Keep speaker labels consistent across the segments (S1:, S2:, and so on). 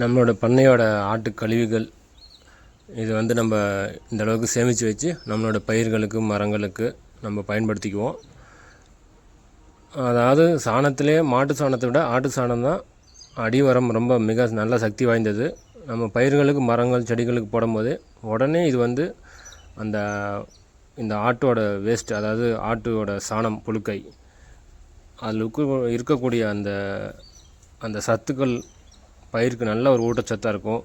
S1: நம்மளோட பண்ணையோட ஆட்டு கழிவுகள் இது வந்து நம்ம இந்த அளவுக்கு சேமித்து வச்சு நம்மளோட பயிர்களுக்கு மரங்களுக்கு நம்ம பயன்படுத்திக்குவோம். அதாவது சாணத்திலே மாட்டு சாணத்தை விட ஆட்டு சாணம் தான் அடி உரம் ரொம்ப மிக நல்ல சக்தி வாய்ந்தது. நம்ம பயிர்களுக்கு மரங்கள் செடிகளுக்கு போடும்போது உடனே இது வந்து அந்த இந்த ஆட்டோட வேஸ்ட் அதாவது ஆட்டோட சாணம் புழுக்கை அதில் இருக்கக்கூடிய அந்த அந்த சத்துக்கள் பயிருக்கு நல்ல ஒரு ஊட்டச்சத்தாக இருக்கும்.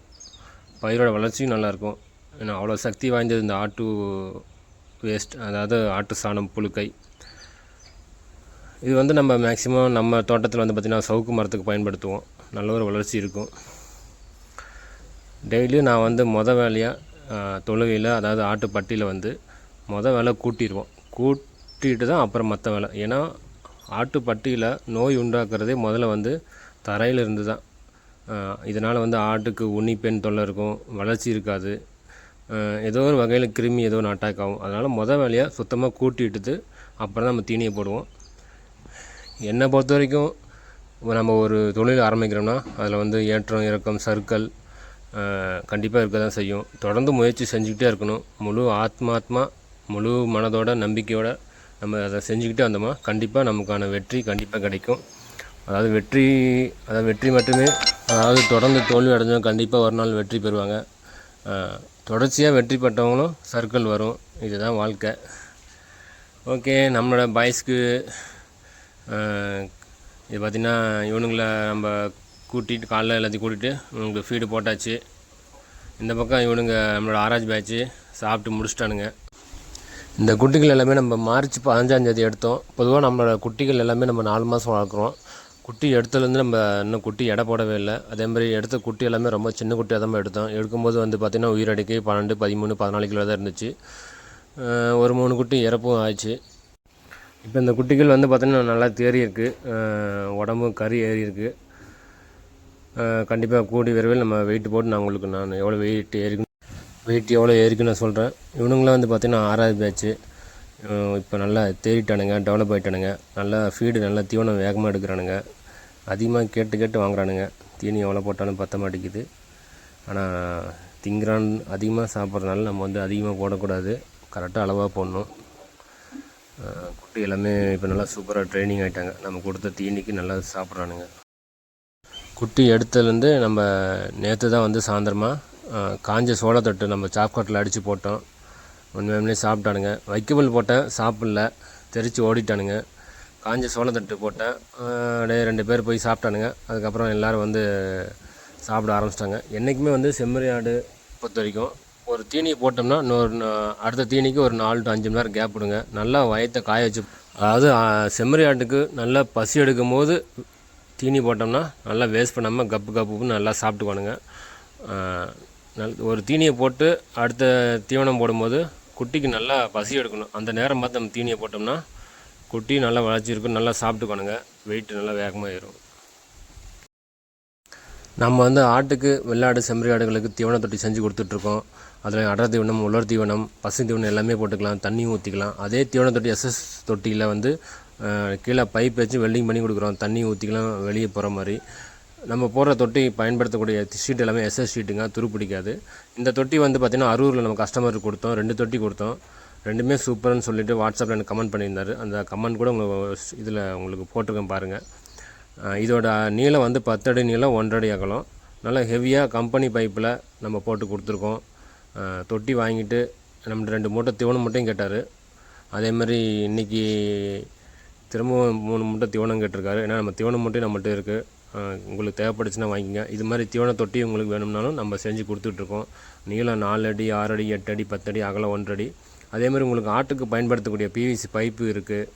S1: பயிரோட வளர்ச்சியும் நல்லாயிருக்கும் ஏன்னா அவ்வளோ சக்தி வாய்ந்தது இந்த ஆட்டு வேஸ்ட் அதாவது ஆட்டு சாணம் புழுக்கை. இது வந்து நம்ம மேக்ஸிமம் நம்ம தோட்டத்தில் வந்து பார்த்திங்கன்னா சவுக்கு மரத்துக்கு பயன்படுத்துவோம். நல்ல ஒரு வளர்ச்சி இருக்கும். டெய்லியும் நான் வந்து மொத வேலையாக தொழுகையில் அதாவது ஆட்டு பட்டியில் வந்து மொதல் வேலை கூட்டிடுவோம். கூட்டிட்டு தான் அப்புறம் மற்ற வேலை. ஏன்னா ஆட்டு பட்டியில் நோய் உண்டாக்குறதே முதல்ல வந்து தரையில் இருந்து தான். இதனால் வந்து ஆட்டுக்கு உன்னிப்பெண் தொல்லை இருக்கும் வளர்ச்சி இருக்காது. ஏதோ ஒரு வகையில் கிருமி ஏதோ ஒன்று அட்டாக் ஆகும். அதனால் மொதல் வேலையாக சுத்தமாக கூட்டிட்டு அப்புறம் தான் நம்ம தீனியை போடுவோம். என்னை பொறுத்த வரைக்கும் நம்ம ஒரு தொழில் ஆரம்பிக்கிறோம்னா அதில் வந்து ஏற்றம் இறக்கம் சர்க்கல் கண்டிப்பாக இருக்க தான் செய்யும். தொடர்ந்து முயற்சி செஞ்சுக்கிட்டே இருக்கணும். முழு ஆத்மாத்மா முழு மனதோட நம்பிக்கையோட நம்ம அதை செஞ்சுக்கிட்டே வந்தோமா கண்டிப்பாக நமக்கான வெற்றி கண்டிப்பாக கிடைக்கும். அதாவது வெற்றி அதாவது வெற்றி மட்டுமே அதாவது தொடர்ந்து தோல்வி அடைஞ்சவங்க கண்டிப்பாக ஒரு நாள் வெற்றி பெறுவாங்க. தொடர்ச்சியாக வெற்றி பெற்றவங்களும் சர்க்கிள் வரும். இதுதான் வாழ்க்கை. ஓகே நம்மளோட பாய்ஸ்க்கு இது பார்த்திங்கன்னா இவனுங்களை நம்ம கூட்டிகிட்டு காலைல எல்லாத்தையும் கூட்டிகிட்டு இவனுக்கு ஃபீடு போட்டாச்சு. இந்த பக்கம் இவனுங்க நம்மளோட ஆராய்ச்சி பேட்ச்சு சாப்பிட்டு முடிச்சிட்டானுங்க. இந்த குட்டிகள் எல்லாமே நம்ம மார்ச் பதினஞ்சாந்தேதி எடுத்தோம். பொதுவாக நம்மளோட குட்டிகள் எல்லாமே நம்ம நாலு மாதம் வளர்க்குறோம். குட்டி எடுத்ததுலேருந்து நம்ம இன்னும் குட்டி எடை போடவே இல்லை. அதே மாதிரி எடுத்த குட்டி எல்லாமே ரொம்ப சின்ன குட்டியாக தான் எடுத்தோம். எடுக்கும்போது வந்து பார்த்திங்கன்னா உயிரடிக்கு பன்னெண்டு பதிமூணு பதினாலு கிலோ தான் இருந்துச்சு. ஒரு மூணு குட்டி இறப்பும் ஆயிடுச்சு. இப்போ இந்த குட்டிகள் வந்து பார்த்திங்கன்னா நல்லா தேறி இருக்குது உடம்பும் கறி ஏறி இருக்குது கண்டிப்பாக கூடி விரைவில் நம்ம வெயிட் போட்டு நான் உங்களுக்கு நான் எவ்வளோ வெயிட் ஏறிக்கணும் வெயிட் எவ்வளோ ஏறிக்குன்னு நான் சொல்கிறேன் இவனுங்களாம் வந்து பார்த்திங்கன்னா ஆறாவது பேட்ச்சு இப்போ நல்லா தேறிட்டானுங்க டெவலப் ஆகிட்டானுங்க நல்லா ஃபீடு நல்லா தீவனம் வேகமாக எடுக்கிறானுங்க. அதிகமாக கேட்டு கேட்டு வாங்குறானுங்க. தீனி எவ்வளோ போட்டாலும் பத்த மாட்டேங்குது. ஆனால் திங்கிறான் அதிகமாக சாப்பிட்றதுனால நம்ம வந்து அதிகமாக போடக்கூடாது. கரெக்டாக அளவாக போடணும். குட்டி எல்லாமே இப்போ நல்லா சூப்பராக ட்ரைனிங் ஆகிட்டாங்க நம்ம கொடுத்த தீனிக்கு நல்லா சாப்பிட்றானுங்க. குட்டி எடுத்ததுலேருந்து நம்ம நேற்று தான் வந்து சாயந்தரமாக காஞ்ச சோளத்தட்டு நம்ம சாப்காட்டில் அடித்து போட்டோம். உண்மையுமே சாப்பிட்டானுங்க. வைக்கபிள் போட்டேன் சாப்பிடல. தெரித்து ஓடிட்டானுங்க. காஞ்ச சோளத்தட்டு போட்டேன். அப்படியே ரெண்டு பேர் போய் சாப்பிட்டானுங்க. அதுக்கப்புறம் எல்லோரும் வந்து சாப்பிட ஆரம்பிச்சிட்டாங்க. என்றைக்குமே வந்து செம்மறி ஆடு பொறுத்த வரைக்கும் ஒரு தீனியை போட்டோம்னா இன்னொரு அடுத்த தீனிக்கு ஒரு நாலு டு அஞ்சு மணி நேரம் கேப் விடுங்க. நல்லா வயத்தை காய வச்சு அதாவது அஹ், செம்மறி ஆட்டுக்கு நல்லா பசி எடுக்கும் போது தீனி போட்டோம்னா நல்லா வேஸ்ட் பண்ணாமல் கப்பு கப்புன்னு நல்லா சாப்பிட்டுக்கோணுங்க நல் ஒரு தீனியை போட்டு அடுத்த தீவனம் போடும்போது குட்டிக்கு நல்லா பசி எடுக்கணும். அந்த நேரம் பார்த்து நம்ம தீனியை போட்டோம்னா குட்டி நல்லா வளர்ச்சி இருக்கும் நல்லா சாப்பிட்டுக்கணுங்க வெயிட் நல்லா வேகமாக ஏறும் நம்ம வந்து ஆட்டுக்கு வெள்ளாடு செம்மறி ஆடுகளுக்கு தீவன தொட்டி செஞ்சு கொடுத்துட்ருக்கோம். அதில் அடர் தீவனம் உலர் தீவனம் பசு தீவனம் எல்லாமே போட்டுக்கலாம். தண்ணியும் ஊற்றிக்கலாம் அதே தீவன தொட்டி எஸ்எஸ் தொட்டியில் வந்து கீழே பைப் வச்சு வெல்டிங் பண்ணி கொடுக்குறோம். தண்ணி ஊற்றிக்கலாம் வெளியே போகிற மாதிரி. நம்ம போடுற தொட்டி பயன்படுத்தக்கூடிய ஷீட் எல்லாமே எஸ்எஸ் ஷீட்டுங்க துரு பிடிக்காது இந்த தொட்டி வந்து பார்த்திங்கன்னா அரூரில் நம்ம கஸ்டமருக்கு கொடுத்தோம். ரெண்டு தொட்டி கொடுத்தோம். ரெண்டுமே சூப்பர்னு சொல்லிட்டு வாட்ஸ்அப்பில் எனக்கு கமெண்ட் பண்ணியிருந்தார். அந்த கமெண்ட் கூட உங்களுக்கு இதில் உங்களுக்கு போட்டிருக்கேன் பாருங்கள் இதோட நீளம் வந்து பத்தடி நீளம் ஒன்றடி அகலம். நல்லா ஹெவியாக கம்பெனி பைப்பில் நம்ம போட்டு கொடுத்துருக்கோம். தொட்டி வாங்கிட்டு நம்ம ரெண்டு மூட்டை தீவனம் மட்டும் கேட்டார். அதே மாதிரி இன்றைக்கி திரும்பவும் மூணு மூட்டை தீவனம் கேட்டிருக்காரு. ஏன்னா நம்ம தீவனம் மட்டும் நம்மகிட்ட இருக்குது உங்களுக்கு தேவைப்படுச்சுன்னா வாங்கிங்க. இது மாதிரி தீவன தொட்டி உங்களுக்கு வேணும்னாலும் நம்ம செஞ்சு கொடுத்துட்ருக்கோம். நீளம் நாலு அடி ஆறு அடி எட்டு அடி பத்து அடி அகலம் ஒன்றடி. அதே மாதிரி உங்களுக்கு ஆட்டுக்கு பயன்படுத்தக்கூடிய பிவிசி பைப்பு இருக்குது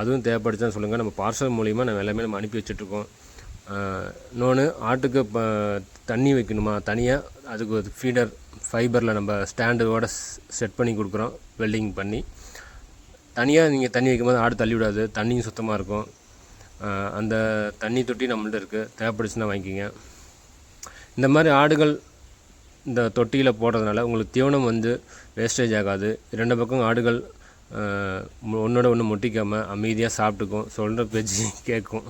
S1: அதுவும் தேவைப்படுச்சுன்னா சொல்லுங்கள் நம்ம பார்சல் மூலிமா நம்ம எல்லாமே நம்ம அனுப்பி வச்சுட்ருக்கோம். இன்னொன்று ஆட்டுக்கு இப்போ தண்ணி வைக்கணுமா? தனியாக அதுக்கு ஒரு ஃபீடர் ஃபைபரில் நம்ம ஸ்டாண்டோட செட் பண்ணி கொடுக்குறோம். வெல்டிங் பண்ணி. தனியாக நீங்கள் தண்ணி வைக்கும்போது ஆடு தள்ளி விடாது. தண்ணியும் சுத்தமாக இருக்கும். அந்த தண்ணி தொட்டி நம்மள்ட்ட இருக்குது தேவைப்படுச்சுன்னா வாங்கிக்கிங்க. இந்த மாதிரி ஆடுகள் இந்த தொட்டியில் போடுறதுனால உங்களுக்கு தீவனம் வந்து வேஸ்டேஜ் ஆகாது. ரெண்டு பக்கம் ஆடுகள் ஒன்றோட ஒன்று முட்டிக்காமல் அமைதியாக சாப்பிட்டுக்கும். சொல்கிற பேச்சு கேட்கும்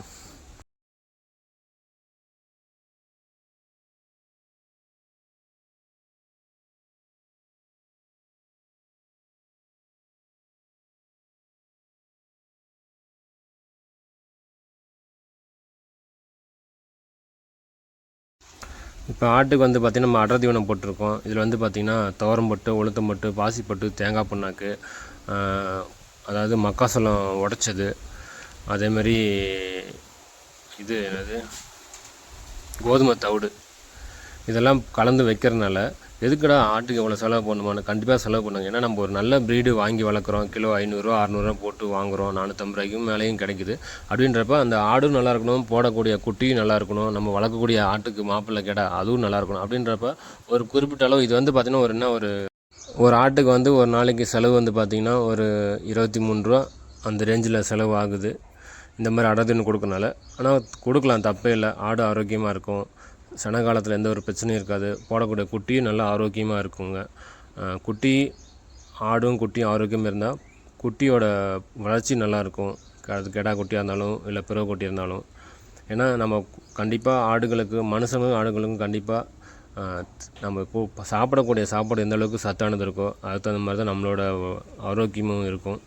S1: இப்போ ஆட்டுக்கு வந்து பார்த்திங்கன்னா நம்ம அடர் தீவனம் போட்டிருக்கோம். இதில் வந்து பார்த்திங்கன்னா துவரம் போட்டு உளுத்தம் பட்டு பாசிப்பட்டு தேங்காய் புண்ணாக்கு அதாவது மக்காசோளம் உடைச்சது. அதேமாதிரி இது என்னது? கோதுமை தவிடு. இதெல்லாம் கலந்து வைக்கிறதுனால எதுக்குடா ஆட்டுக்கு எவ்வளோ செலவு பண்ணுமான்னு கண்டிப்பாக செலவு பண்ணுங்க ஏன்னா நம்ம ஒரு நல்ல ப்ரீடு வாங்கி வளர்க்குறோம். கிலோ ஐநூறுரூவா அறநூறுவா போட்டு வாங்குறோம். நானூற்றம்பது ரூபாய்க்கும் மேலேயும் கிடைக்குது. அப்படின்றப்ப அந்த ஆடும் நல்லா இருக்கணும் போடக்கூடிய குட்டியும் நல்லா இருக்கணும் நம்ம வளர்க்கக்கூடிய ஆட்டுக்கு மாப்பிள்ளை கேடா அதுவும் நல்லா இருக்கணும். அப்படின்றப்ப ஒரு குறிப்பிட்ட அளவு இது வந்து பார்த்திங்கன்னா ஒரு என்ன ஒரு ஒரு ஆட்டுக்கு வந்து ஒரு நாளைக்கு செலவு வந்து பார்த்திங்கன்னா ஒரு இருபத்தி மூணு ரூபா அந்த ரேஞ்சில் செலவு ஆகுது. இந்த மாதிரி அடர்த்தின்னு கொடுக்கறனால ஆனால் கொடுக்கலாம் தப்பே இல்லை. ஆடு ஆரோக்கியமாக இருக்கும். சன காலத்தில் எந்த ஒரு பிரச்சனையும் இருக்காது. போடக்கூடிய குட்டியும் நல்லா ஆரோக்கியமாக இருக்குங்க. குட்டி ஆடும் குட்டியும் ஆரோக்கியமாக இருந்தால் குட்டியோட வளர்ச்சி நல்லாயிருக்கும் அது கெடா குட்டியாக இருந்தாலும் இல்லை பிறகு குட்டி இருந்தாலும். ஏன்னா நம்ம கண்டிப்பாக ஆடுகளுக்கு மனுஷங்களும் ஆடுகளுக்கும் கண்டிப்பாக நம்ம கு- சாப்பிடக்கூடிய சாப்பாடு எந்த அளவுக்கு சத்தானது இருக்கோ அதுக்கு தகுந்த மாதிரி தான் நம்மளோட ஆரோக்கியமும் இருக்கும்.